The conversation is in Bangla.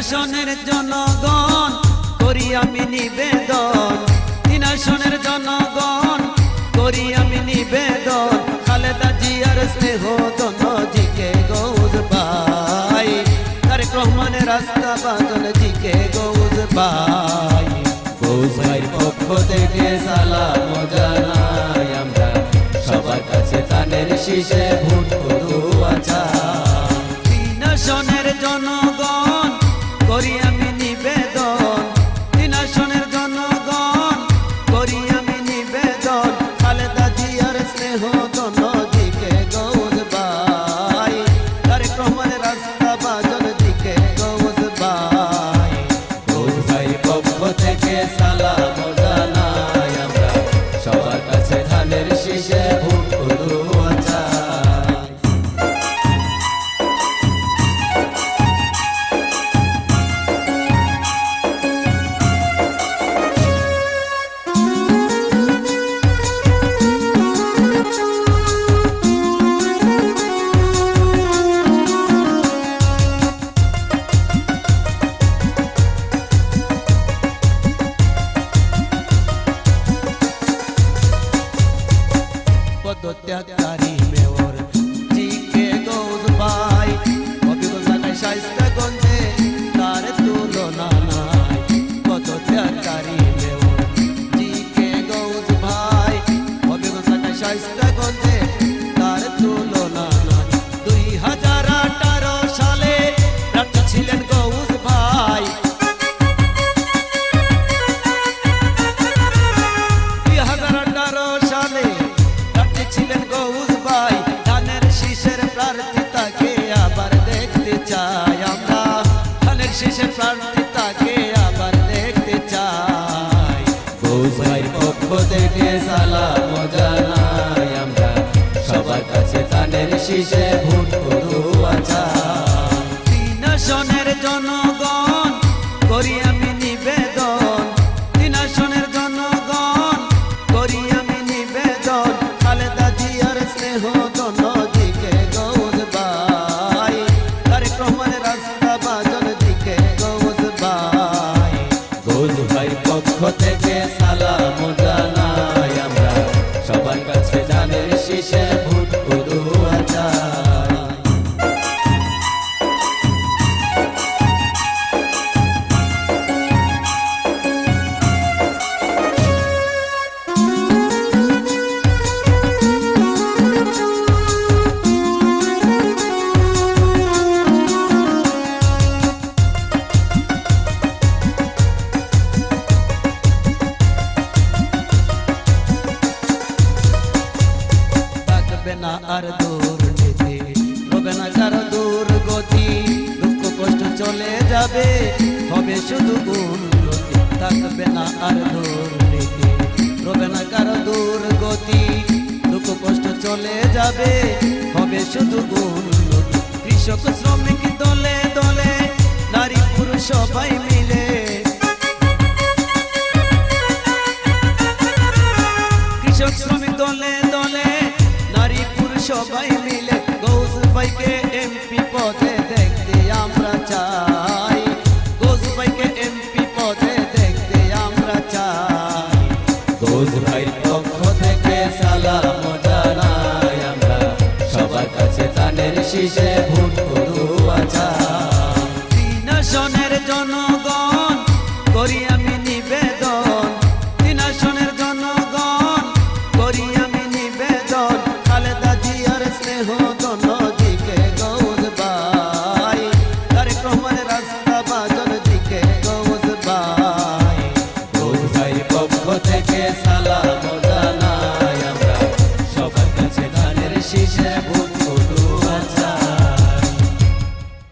আসনের জনগণ করি আমি নিবেদন। তিন আসনের জনগণ করি আমি নিবেদন। খালেদা জিয়ার স্নেহ জিকে গৌজ পাই। তারেক রহমানের রাস্তা বাদল জিকে গৌজ পাই। ভাইয়ের পক্ষ থেকে সালাম জানাই আমরা। সবার কাছে তানের শীষে ভোট পদত্যাগকারী মেয়র। জিকে গৌজ ভাই। অভিজ্ঞতায় শাইস্তা গঞ্জে তার তুলনা নাই। পদত্যাগকারী মেয়র জিকে গৌজ ভাই। গঞ্জে তার তুলনা চাই আমরা। ধানের শীষের প্রার্থী তাকে আবার দেখতে চাই। ভাইয়ের পক্ষ থেকে সালাম জানাই আমরা। সবার কাছে তানের শীষে ভোট দোয়া চাই। তিন আসনের জনগণ করি আমি নিবেদন। তিন আসনের জনগণ করি আমি নিবেদন। খালেদা জিয়ার স্নেহ থাকবে না আর দুর্নীতি হবে না কারও দুর্গতি দুঃখ কষ্ট চলে যাবে। হবে শুধু উন্নতি থাকবে না আর দুর্নীতি হবে না কারও দুর্গতি দুঃখ কষ্ট চলে যাবে। হবে শুধু উন্নতি কৃষক, শ্রমিক দলে দলে, নারী পুরুষ সবাই মিলে। কৃষক, শ্রমিক শীষে ভোট